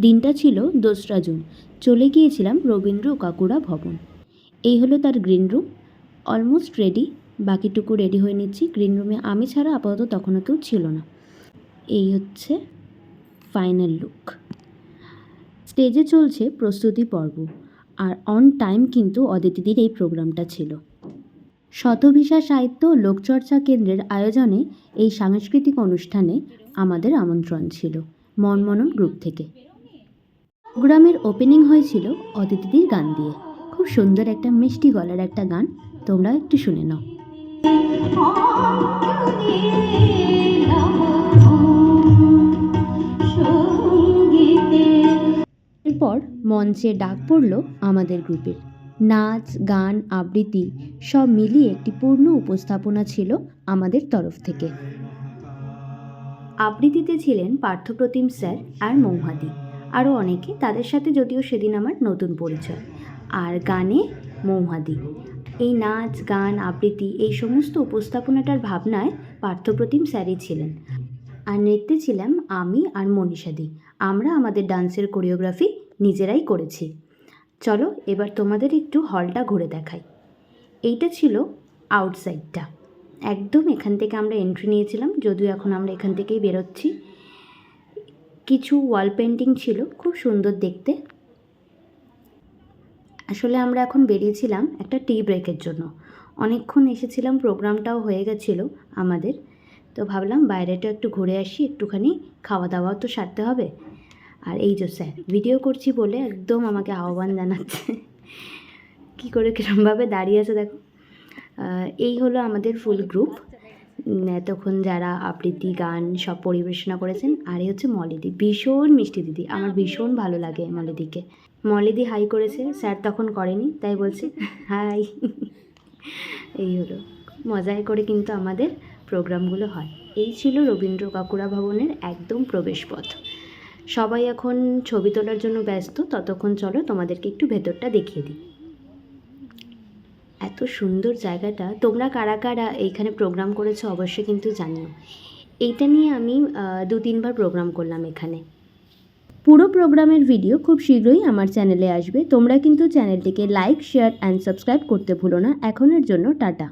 দিনটা ছিল দোসরা জুন। চলে গিয়েছিলাম রবীন্দ্র কাকুরা ভবন। এই হলো তার গ্রিন রুম অলমোস্ট রেডি বাকিটুকু রেডি হয়ে নিচ্ছি। গ্রিন রুমে আমি ছাড়া আপাতত তখনও কেউ ছিল না। এই হচ্ছে ফাইনাল লুক স্টেজে চলছে প্রস্তুতি পর্ব। আর অন টাইম কিন্তু অদিতিদির এই প্রোগ্রামটা ছিল। শতভিসা সাহিত্য লোকচর্চা কেন্দ্রের আয়োজনে এই সাংস্কৃতিক অনুষ্ঠানে আমাদের আমন্ত্রণ ছিল। মনমনন গ্রুপ থেকে। প্রোগ্রামের ওপেনিং হয়েছিল অদিতিদির গান দিয়ে। খুব সুন্দর একটা মিষ্টি গলার একটা গান, তোমরা একটু শুনে নাও। এরপর মঞ্চে ডাক পড়ল আমাদের গ্রুপের। নাচ, গান, আবৃত্তি, সব মিলিয়ে একটি পূর্ণ উপস্থাপনা ছিল আমাদের তরফ থেকে। আবৃত্তিতে ছিলেন পার্থপ্রতিম স্যার আর মৌহাদি। আরও অনেকে তাদের সাথে যদিও সেদিন আমার নতুন পরিচয়। আর গানে মৌহাদি। এই নাচ, গান, আবৃত্তি, এই সমস্ত উপস্থাপনাটার ভাবনায় পার্থপ্রতিম স্যারই ছিলেন। আর নৃত্যে ছিলাম আমি আর মনীষাদি আমরা আমাদের ডান্সের কোরিওগ্রাফি নিজেরাই করেছি। চলো এবার তোমাদের একটু হলটা ঘুরে দেখাই। এইটা ছিল আউটসাইডটা। একদম এখান থেকে আমরা এন্ট্রি নিয়েছিলাম, যদিও এখন আমরা এখান থেকেই বেরোচ্ছি। কিছু ওয়াল পেন্টিং ছিল, খুব সুন্দর দেখতে। আসলে আমরা এখন বেরিয়েছিলাম একটা টি ব্রেকের জন্য। অনেকক্ষণ এসেছিলাম প্রোগ্রামটাও হয়ে গেছিল আমাদের। তো ভাবলাম বাইরেটা একটু ঘুরে আসি, একটুখানি খাওয়া দাওয়াও তো সারতে হবে। আর এই যে স্যার ভিডিও করছি বলে একদম আমাকে আহ্বান জানাচ্ছে। কী করে কীরমভাবে দাঁড়িয়ে আছে দেখো। এই হলো আমাদের ফুল গ্রুপ এতক্ষণ যারা আবৃত্তি গান সব পরিবেশনা করেছেন আর এই হচ্ছে মলিদি। ভীষণ মিষ্টি দিদি। আমার ভীষণ ভালো লাগে মলিদিকে। মলিদি হাই করেছে স্যার তখন করেনি তাই বলছে হাই। এই হলো। মজায় করে কিন্তু আমাদের প্রোগ্রামগুলো হয়। এই ছিল রবীন্দ্র কাকুরা ভবনের একদম প্রবেশপথ। সবাই এখন ছবি তোলার জন্য ব্যস্ত ততক্ষণ চলো তোমাদেরকে একটু ভেতরটা দেখিয়ে দিই। এত সুন্দর জায়গাটা। তোমরা কারা কারা এইখানে প্রোগ্রাম করেছ অবশ্যই কিন্তু জানিও। এইটা নিয়ে আমি দু তিনবার প্রোগ্রাম করলাম এখানে। পুরো প্রোগ্রামের ভিডিও খুব শীঘ্রই আমার চ্যানেলে আসবে। তোমরা কিন্তু চ্যানেলটিকে লাইক শেয়ার অ্যান্ড সাবস্ক্রাইব করতে ভুলো না। এখনের জন্য টাটা।